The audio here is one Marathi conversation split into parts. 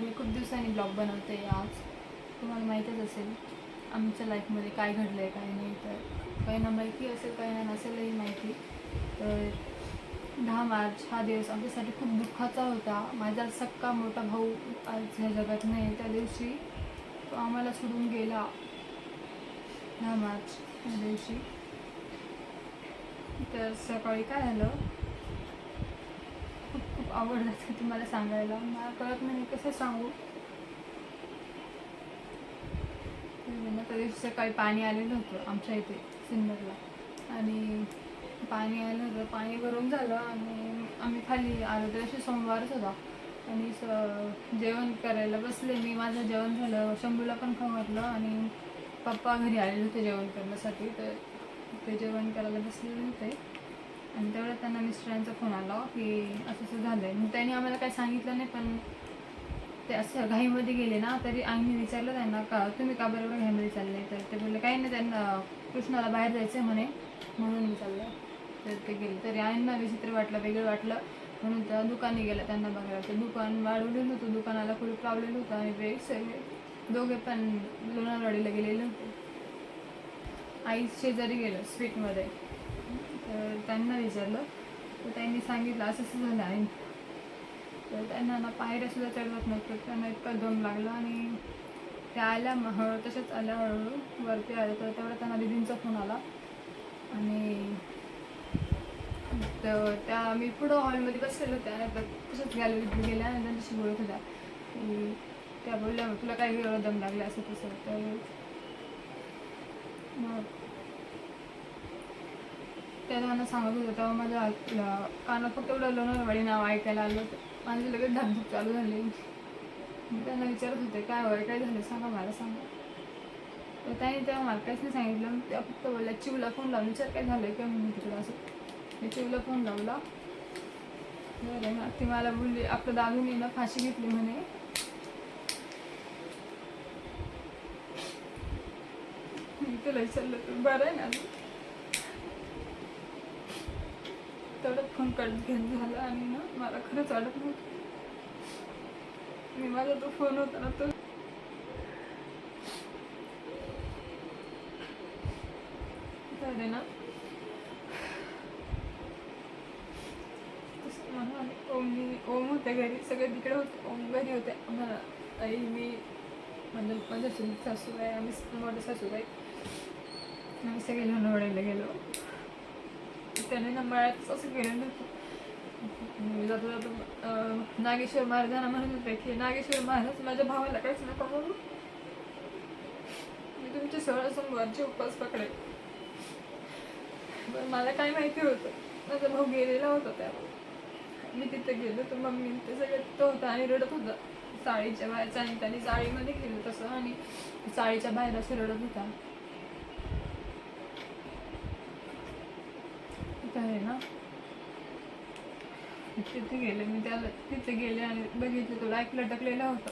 मी खूप दिवसांनी ब्लॉग बनवते आज. तुम्हाला माहीतच असेल आमच्या लाईफमध्ये काय घडलं आहे काय नाही. तर काहींना माहिती असेल काहींना नसेलही माहिती. तर दहा मार्च हा दिवस आमच्यासाठी खूप दुःखाचा होता. माझा सक्का मोठा भाऊ आज ह्या जगात नाही. त्या दिवशी तो आम्हाला सोडून गेला. दहा मार्च या दिवशी. तर सकाळी काय झालं? खूप खूप आवडलं तुम्हाला सांगायला. मला कळत नाही कसं सांगू. तर त्या सकाळी पाणी आलेलं होतं आमच्या इथे सिन्नरला. आणि पाणी आलं होतं पाणी भरून झालं आणि आम्ही खाली आलो तर सोमवारच होता. आणि स जेवण करायला बसले. मी माझं जेवण झालं शंभूला पण खाऊ घातलं आणि पप्पा घरी आलेले होते जेवण करण्यासाठी. तर ते जेवण करायला बसलेले होते. आणि तेवढ्यात त्यांना मिस्टरांचा फोन आला की असं असं झालं आहे मग त्यांनी आम्हाला काही सांगितलं नाही पण ते असं घाईमध्ये गेले ना तरी आईने विचारलं त्यांना का तुम्ही का बरोबर घाईमध्ये चालले? तर ते बोलले काही नाही त्यांना कृष्णाला बाहेर जायचं आहे म्हणे. म्हणून मी चाललं तर ते गेले. तरी आईंना विचित्र वाटलं वेगळं वाटलं. म्हणून त्या दुकानी गेलं त्यांना बघायला. ते दुकान वाढवलेलं होतं. दुकानाला खूप लावलेलं होतं आणि ते सगळे दोघे पण लोणारवाडीला गेलेले होते. आई शेजारी गेलं स्वीटमध्ये तर त्यांना विचारलं. तर त्यांनी सांगितलं असं असं झालं आहे. तर त्यांना ना पायऱ्या सुद्धा चढवत नव्हतं. त्यांना इतका दम लागला आणि त्या आल्या मग हळू तशाच आल्या हळूहळू. वरती आल्या तर तेवढा त्यांना दिदींचा फोन आला. आणि तर त्या मी पुढं हॉलमध्ये बसलेलं होत्या तर तसंच गॅलरीत गेल्या आणि त्यांच्याशी बोलत होत्या. की त्या बोलल्या तुला काही वेळ दम लागला असं तसं. तर मग त्या त्यांना सांगत होतं तेव्हा माझ्या कानात फक्त एवढं लोणारवाडी नाव ऐकायला आलं होतं. माझी लगेच धाकधूक चालू झाली. मी त्यांना विचारत होते काय होय काय झालं? सांगा मला सांगा. तर त्याने तेव्हा मला काहीच नाही सांगितलं मग त्या फक्त बोलल्या चिवला फोन लावून विचार काय झालं किंवा म्हणून तिकडं असं. मी चिवला फोन लावला. बरं ना ती मला बोलली आपलं दादूने ना फाशी घेतली म्हणे. तुला विचारलं बरं आहे ना तेवढं फोन कट घेऊन झाला आणि ना मला खरंच वाटत नव्हतं मी माझा तो फोन होता ना तो तर ना. तसं ओमनी ओम होते घरी सगळे तिकडे होते ओम घरी होते आम्हाला आई मी म्हणजे माझ्या सासूबाई आम्ही मोठे सासूबाई आम्ही सगळे लोणावळ्याला गेलो. त्याने ना मळ्यातच असं जातो नागेश्वर महाराजांना म्हणत होते की नागेश्वर महाराज माझ्या भावाला काहीच नका म्हणू मी तुमचे सगळं सोमवारचे उपवास पकडे पण मला काय माहिती होतं माझा भाऊ गेलेला होता त्यावर मी तिथे गेलो तर मम्मी ते सगळं तो होता आणि रडत होता. साळीच्या बाहेर आणि त्याने चाळीमध्ये गेलो तसं आणि साळीच्या बाहेर असं रडत होता. आहे ना? तिथे गेले मी त्याला तिथे गेले आणि बघितलं तो डायरेक्ट लटकलेला होता.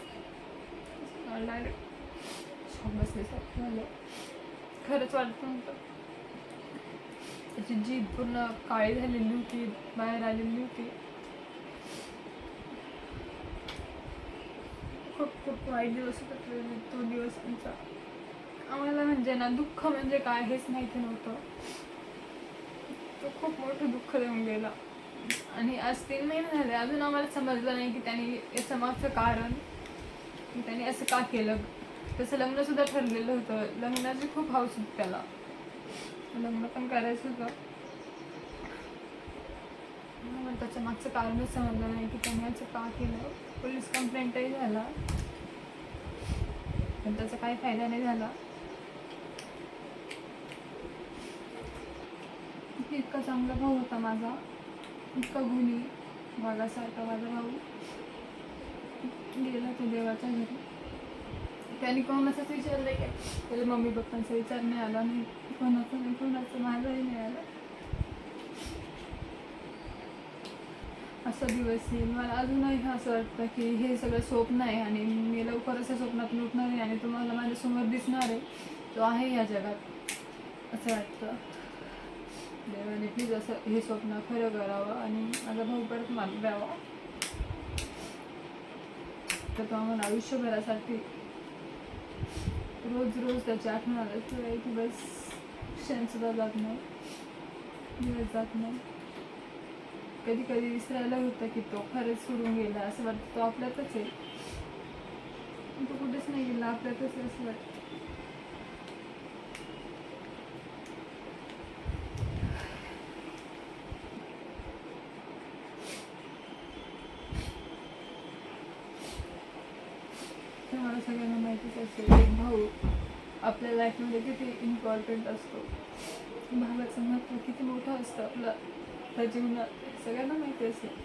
डायरेक्ट बसल्यासारखं झालं. खरंच वाटत नव्हतं. त्याची जीभ पूर्ण काळी झालेली होती बाहेर आलेली होती. खूप खूप वाईट दिवस होता तो दिवस आमचा. आम्हाला म्हणजे ना दुःख म्हणजे काय हेच माहिती नव्हतं. तो खूप मोठं दुःख देऊन गेला. आणि आज तीन महिने झाले अजून आम्हाला समजलं नाही की त्यांनी याचं मागचं कारण की त्यांनी असं का केलं. तसं लग्न सुद्धा ठरलेलं होतं. लग्नाची खूप हाऊस होती त्याला. लग्न पण करायचं होतं. त्याच्या मागचं कारणच समजलं नाही की त्यांनी असं का केलं. पोलीस कंप्लेंटही झाला. पण त्याचा काही फायदा नाही झाला. म्हणजे इतका चांगला भाऊ होता माझा. इतका गुणी वाघासारखा माझा भाऊ. गेला तो देवाच्या घरी. त्यांनी कोणाचाच विचारलं काय त्याच्या मम्मी पप्पांचा विचार नाही आला नाही कोणाचा नाही कोणाचं माझाही नाही आला. असा दिवस येईल. मला अजूनही असं वाटतं की हे सगळं स्वप्न आहे आणि मी लवकरच या स्वप्नातून उठणार आहे आणि तुम्हाला माझ्यासमोर दिसणार आहे. तो आहे या जगात. असं वाटतं. देवाने प्लीज असं हे स्वप्न खरं करावं आणि माझा भाऊ परत मला द्यावा तर तो आम्हाला आयुष्यभरासाठी रोज रोज त्याची आठवण आलं. तर एक दिवस क्षणसुद्धा जात नाही. दिवस जात नाही. कधी कधी विसरायला होतं की तो खरंच सोडून गेला असं वाटतं. तो आपल्यातच आहे. तो कुठेच नाही गेला आपल्यातच आहे असं वाटतं तुम्हाला सगळ्यांना माहितीच असेल एक भाऊ आपल्या लाईफमध्ये किती इम्पॉर्टंट असतो. भावाचं महत्त्व किती मोठं असतं आपलं. आपल्या जीवनात सगळ्यांना माहिती असेल.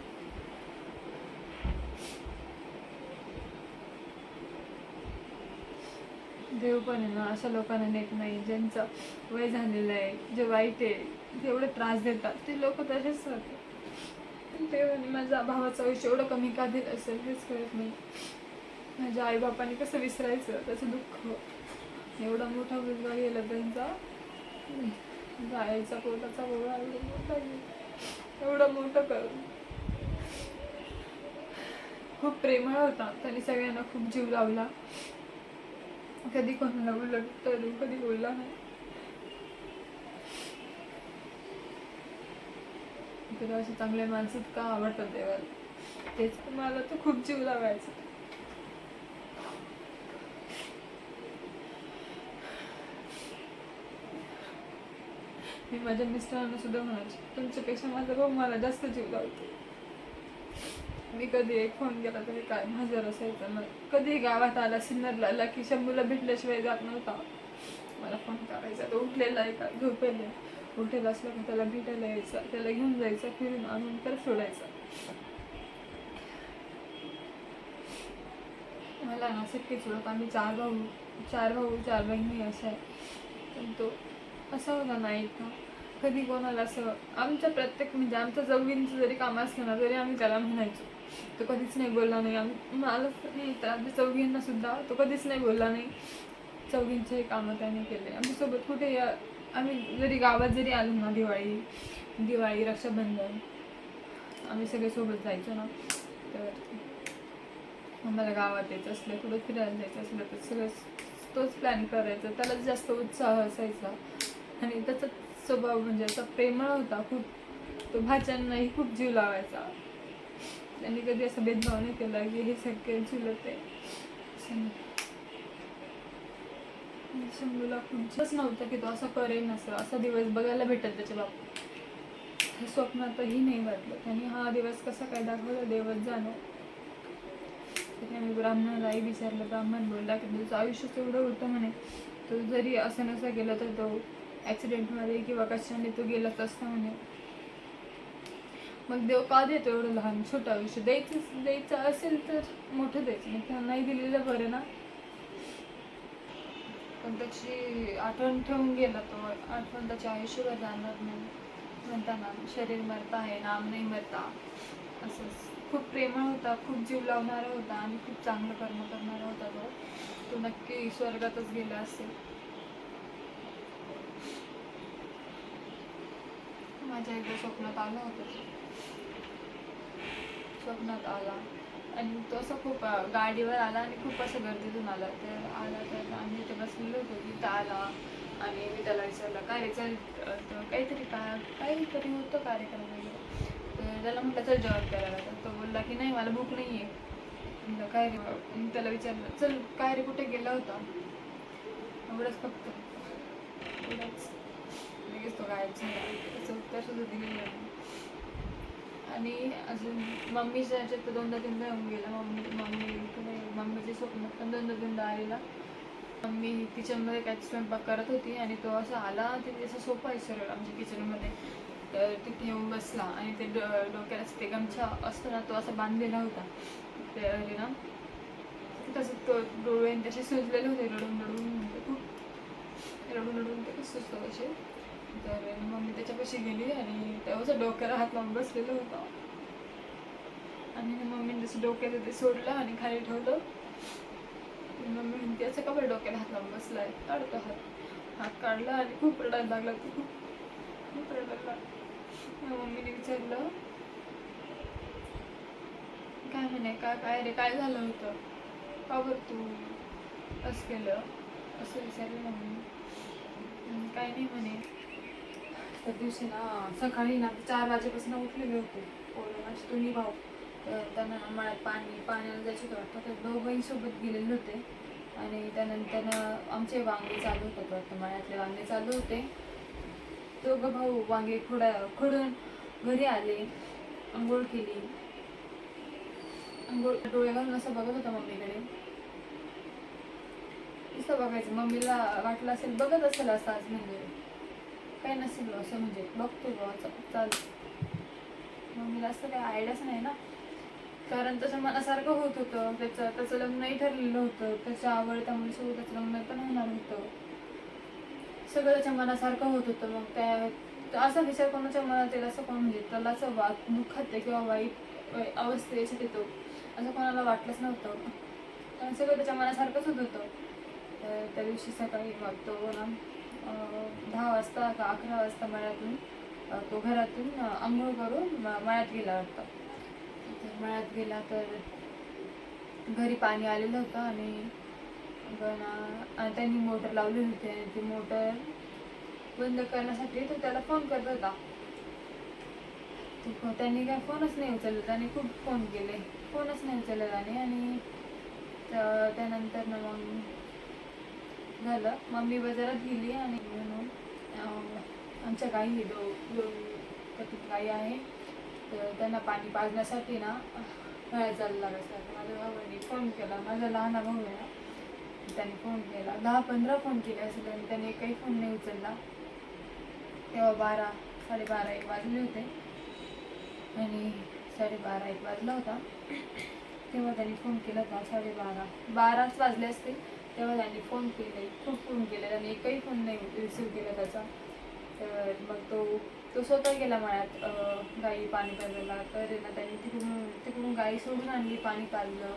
देव पण आहे ना अशा लोकांना नेत नाही ज्यांचं वय झालेलं आहे जे वाईट आहे जे एवढे त्रास देतात ते लोक तसेच राहतात. देवाने माझ्या भावाचं आयुष्य एवढं कमी का दिलं असेल हेच कळत नाही. माझ्या आईबापाने कसं विसरायचं? त्याचं दुःख. एवढा मोठा मुलगा गेला त्यांचा. गायचा पोटाचा गोळा एवढा मोठा एवढं मोठं करून खूप प्रेमळ होता. त्याने सगळ्यांना खूप जीव लावला. कधी कोणाला उलट तर कधी बोलला नाही. तुला असे चांगले माणसं का आवडतात देवाला? तेच मला तर खूप जीव लावायचा. मी माझ्या मिस्टरांना सुद्धा म्हणायचे तुमच्यापेक्षा माझा भाऊ मला जास्त जीव लावतो मी कधी एक फोन केला तरी काय हजर असायचं मग कधी गावात आला सिन्नरला आला की शंभूला भेटल्याशिवाय जात नव्हता. मला फोन करायचा. तो उठलेला आहे का झोपेले उठेल असलं का त्याला भेटायला यायचं त्याला घेऊन जायचं फिरून आणून तर सोडायचा. मला ना सख्खी सोडत आम्ही चार भाऊ चार भाऊ चार बहिणी असं आहे पण तो असा होतं नाही तर कधी कोणाला असं आमच्या प्रत्येक म्हणजे आमच्या जवळींचं जरी काम असलं ना तरी आम्ही त्याला म्हणायचो. तो कधीच नाही बोलला नाही. आम्ही मला नाही तर आमच्या चौघींना सुद्धा तो कधीच नाही बोलला नाही. चौघींचे कामं त्याने केले. आमच्यासोबत कुठे या आम्ही जरी गावात जरी आलो ना दिवाळी दिवाळी रक्षाबंधन आम्ही सगळे सोबत जायचो ना तर आम्हाला गावात यायचं असलं कुठं फिरायला जायचं असलं तर सगळं तोच प्लॅन करायचा. त्यालाच जास्त उत्साह असायचा. आणि त्याचा स्वभाव म्हणजे असा प्रेमळ होता खूप तो भाच्यांनाही खूप जीव लावायचा. त्यांनी कधी असा भेदभाव नाही केला की हे सगळे चुलत आहे शंभूला खूपच नव्हतं की तो असं करेन असं असा दिवस बघायला भेटेल त्याच्या बाबतीत. हे स्वप्नातही नाही वाटलं. त्यांनी हा दिवस कसा काय दाखवला देवच जाणं. तरी आम्ही ब्राह्मणालाही विचारलं ब्राह्मण बोलला की तुझं आयुष्य एवढं होतं म्हणे. तो जरी असं नसं केलं तर तो ॲक्सिडेंटमध्ये किंवा कशाने तो गेलाच असता म्हणे. मग देव का देतो एवढं लहान छोटं आयुष्य? द्यायचं द्यायचं असेल तर मोठं द्यायचं नाही नाही दिलेलं बरं ना. पण त्याची आठवण ठेवून गेला तो आठवण त्याच्या आयुष्यभर जाणार नाही. म्हणताना शरीर मरता आहे नाम नाही मरता. असंच खूप प्रेमळ होता खूप जीव लावणारा होता आणि खूप चांगलं कर्म करणारा होता तो. तो नक्की स्वर्गातच गेला असेल. माझ्या एकदा स्वप्नात आलं होतं. स्वप्नात आला. आणि तो असं खूप गाडीवर आला आणि खूप असं गर्दीतून आला. तर आला तर आम्ही इथे बसलेलो होतो तिथं आला. आणि मी त्याला विचारलं काय रे चल तर काहीतरी का काहीतरी होतं कार्यक्रम वगैरे. तर त्याला म्हटलं चल जेवण करायला. तर तो बोलला की नाही मला भूक नाही आहे म्हटलं काय रे मी त्याला विचारलं चल काय रे कुठे गेला होता? एवढंच फक्त. एवढंच. लगेच तो गायब झाला त्याचं उत्तर सुद्धा दिलेलं नाही आणि अजून मम्मीच्या ह्याच्यात तर दोनदा तीनदा येऊन गेला. मम्मी मम्मी इकडे मम्मीचे स्वप्न पण दोनदा तीनदा आलेला. मम्मी किचनमध्ये काय स्वयंपाक करत होती आणि तो असा आला. तिथे असं सोपा आहे सरळ. आमच्या किचनमध्ये तर तिथे येऊन बसला. आणि ते ड- डोक्याला ते गमछा असतो ना तो असा बांधलेला होता. तर ना. तसं तो डोळे तसे सुजलेले होते. रडून रडून. खूप रडून रडून ते सुचतो असे तर मम्मी त्याच्यापाशी गेली आणि तेव्हाच डोक्याला हात लावून बसलेलं होतं. आणि मम्मीने जसं डोक्याचं ते सोडलं आणि खाली ठेवलं मम्मी म्हणते असं का बरं डोक्याला हात लावून बसलाय? काढतो हात. हात काढला आणि खूप रडायला लागला तो खूप खूप रडायला मम्मीने विचारलं काय म्हणे का काय रे काय झालं होतं? का बरं तू असं केलं? असं विचारलं मम्मी काय नाही म्हणे. त्या दिवशी ना सकाळी ना चार वाजेपासून उठलेले होते. पोरं माझे दोन्ही भाऊ तर त्यांना मळ्यात पाणी पाण्याला जायचं होतं वाटतं. तर दोघंही सोबत गेलेले होते. आणि त्यानंतर आमचे वांगे चालू होतात वाटतं. मळ्यातले वांगे चालू होते. दोघं भाऊ वांगे खोडा खोडून घरी आले आंघोळ केली. आंघोळ डोळे घालून असं बघत होता मम्मीकडे. नुसतं बघायचं. मम्मीला वाटलं असेल बघत असेल असं आज म्हणजे. काही नसेल असं म्हणजे. बघतो बुवा चा- चाल मम्मीला असं काही आयडियाच नाही ना. कारण तसं मनासारखं होत होतं. त्याचं त्याचं लग्नही ठरलेलं होतं. त्याच्या आवडत्या मुलीसोबत त्याचं लग्न पण होणार होतं. सगळं त्याच्या मनासारखं होत होतं. मग त्या असा विचार कोणाच्या मनात येईल असं कोण म्हणजे? त्याला असं वा दुःखात किंवा वाईट अवस्थे अवस्थेत येतो. असं कोणाला वाटलंच नव्हतं. सगळं त्याच्या मनासारखंच होत होतं. तर त्या दिवशी सकाळी मग हो ना. दहा वाजता का अकरा वाजता मळ्यातून तो घरातून आंघोळ करून मळ्यात गेला होता तर मळ्यात गेला तर घरी पाणी आलेलं होतं आणि आणि त्यांनी मोटर लावली होती आणि ती मोटर बंद करण्यासाठी तो त्याला फोन करत होता. त्यांनी काय फोनच नाही उचलला. त्याने खूप फोन केले. फोनच नाही उचलला त्याने आणि त्यानंतर मग झालं. मम्मी बाजारात गेली आणि म्हणून आमच्या गाई हिडो कथित गाई आहे. तर त्यांना पाणी पाजण्यासाठी ना बाहेर जायला लागायचं. माझ्या भावाने फोन केला. माझा लहान भाऊ आहे ना त्याने फोन केला. दहा पंधरा फोन केले असेल आणि त्याने एकही फोन नाही उचलला. तेव्हा बारा साडेबारा एक वाजले होते. आणि साडेबारा एक वाजला होता. तेव्हा त्यांनी फोन केला होता. साडेबारा बाराच वाजले असतील. तेव्हा त्यांनी फोन केले खूप फोन केले त्यांनी एकही फोन नाही रिसीव्ह केला त्याचा. तर मग तो तो स्वतः गेला मळ्यात गाई पाणी पाजायला. तर ना त्यांनी तिकडून तिकडून गाई सोडून आणली पाणी पाजलं.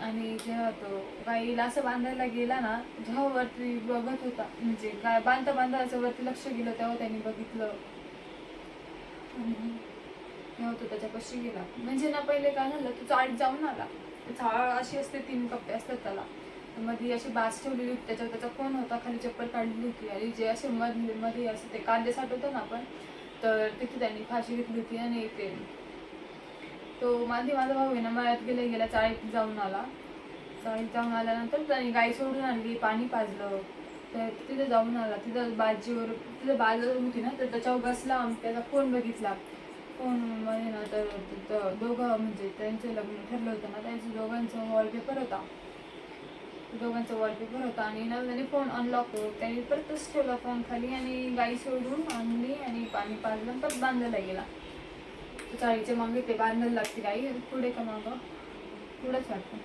आणि जेव्हा तो गाईला असं बांधायला गेला ना जेव्हा वरती बघत होता म्हणजे गाय बांधता बांधता असं वरती लक्ष गेलं तेव्हा त्यांनी बघितलं. तेव्हा तो त्याच्यापाशी गेला. म्हणजे ना पहिले काय झालं तो चाट जाऊन आला. चाळ अशी असते तीन कप्पे असतात त्याला. मग मध्ये अशी बास ठेवलेली होती त्याच्यावर त्याचा फोन होता? खाली चप्पल काढलेली होती आणि जे असे मध्ये मध्ये असं ते कांदे साठवतो ना आपण तर तिथे त्यांनी फाशी घेतली होती आणि ते तो माझी माझा भाऊ आहे ना मळ्यात गेले गेला चाळीत जाऊन आला. चाळीत जाऊन आल्यानंतर त्यांनी गाई सोडून आणली पाणी पाजलं. तर तिथे जाऊन आला. तिथं बाजीवर तिथं बाज होती ना तर त्याच्यावर बसला आम्ही त्याचा फोन बघितला. फोनमध्ये ना तर तिथं दोघं म्हणजे त्यांचं लग्न ठरलं होतं ना त्यांचं दोघांचं वॉलपेपर होता. दोघांचा वॉलपेपर होता आणि ना फोन अनलॉक त्याने परतच ठेवला फोन खाली आणि गाई सोडून आणली आणि पाणी पाजलं परत बांधायला गेला. चाळीचे मागे ते बांधायला लागते गाई पुढे का मागं? पुढंच वाटतं.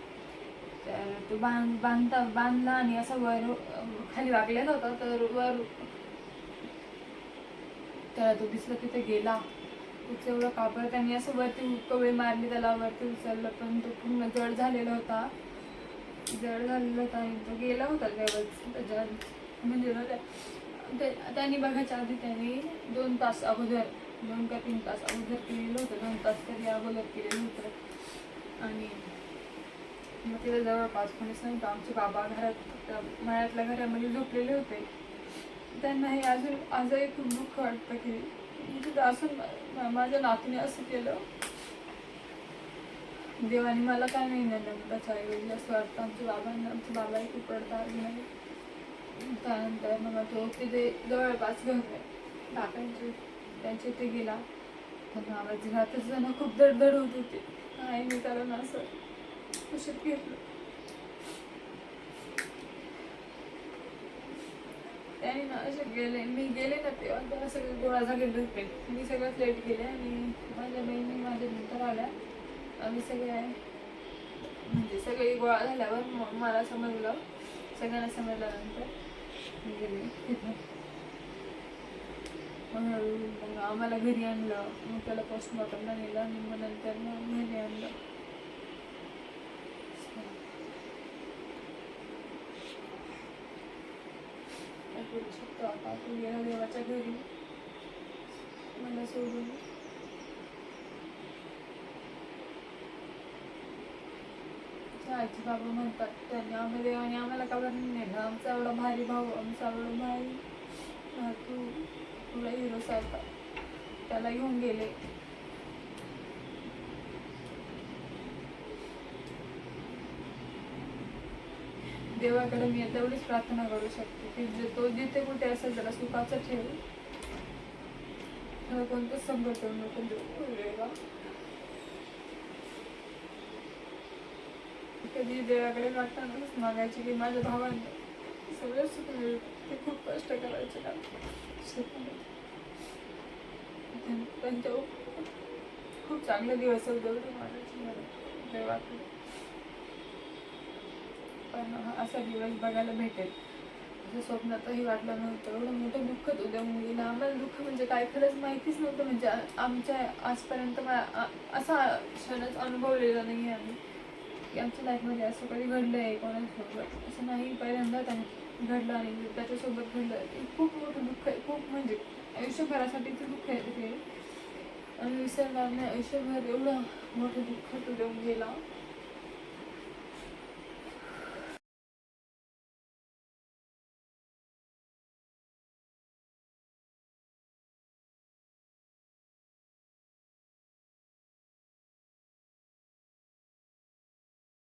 तर तो बांध बांधता बांधला आणि असा वर खाली वागलेला होता तर वर त्याला तो दिसला तिथे गेला. तिचं एवढं कापड त्यांनी असं वरती कवळी मारली त्याला वरती उचललं पण तो पूर्ण जड झालेला होता. जड झालेला होता आणि तो गेला होता त्याच्या त्याच्यात म्हणजे ना त्या- त्यांनी बघायच्या आधी त्यांनी दोन तास अगोदर दोन का तीन तास अगोदर केलेलं होतं. दोन तास तरी अगोदर केलेलं होतं. आणि मग तिला जवळपास कोणीच नव्हतं. आमचे बाबा घरात त्या मळ्यातल्या घरामध्ये झोपलेले होते. त्यांना हे अजून आजही खूप दुःख वाटतं की तिथं असं मा- माझ्या नातीने असं केलं. देवाने मला काय नाही नेलं त्याच्या ऐवजी असं वाटतं. आमच्या बाबांना आमचे बाबाही खूप रडतात नाही. त्यानंतर मग तो तिथे जवळपास घर आहे. काकांचे त्यांच्या इथे गेला. पण आवाज राहतच त्याचं खूप दडदड होत होती. काय मी कारण असं कुशीत घेतलं त्याने ना असे गेले मी गेले ना तेव्हा तेव्हा सगळे गोळा झाले मी सगळं लेट गेले आणि माझ्या बहिणी माझ्या नंतर आल्या. आम्ही सगळे म्हणजे सगळे गोळा झाल्यावर म- मला समजलं सगळ्यांना समजल्यानंतर मी गेले तिथं मग हळूहळू मग आम्हाला घरी आणलं मग त्याला पोस्टमॉर्टमला नेलं आणि मग नंतर मग घरी आणलं काय करू शकतो आता तू गेला देवाच्या घरी मला सोडून आजी बाबा म्हणतात त्यांनी आम्ही देवाने आम्हाला का बरं नाही नेलं आमचा एवढा भारी भाऊ आमचा एवढा भारी तू तुला हिरो सारखा. त्याला घेऊन गेले. देवाकडे मी तेवढीच प्रार्थना करू शकते की जे तो जिथे कुठे असेल जरा सुखाचा ठेव त्याला कोणतं संकट नको देऊ. देवा कधी देवाकडे वाटणारच मागायची की माझ्या भावाने. सगळं सुख मिळेल ते खूप कष्ट करायचे का त्यांच्या खूप चांगले दिवस होते मागायची मागायचे. देवाकडे. पण असा दिवस बघायला भेटेल. असं स्वप्नातही वाटलं नव्हतं. एवढं मोठं दुःख उद्या मुलीला. आम्हाला दुःख म्हणजे काय? खरंच माहितीच नव्हतं. म्हणजे आमच्या आजपर्यंत असा क्षणच अनुभवलेला नाही आहे आम्ही. की आमच्या लाईफमध्ये असं कधी घडलं आहे कोणासोबत असं नाही. पहिल्यांदा त्याने घडलं आणि त्याच्यासोबत घडलं. ते खूप मोठं दुःख आहे. खूप म्हणजे आयुष्यभरासाठीचं दुःख आहे ते. आणि विसरणार नाही आयुष्यभर एवढं मोठं दुःख तो देऊन गेला.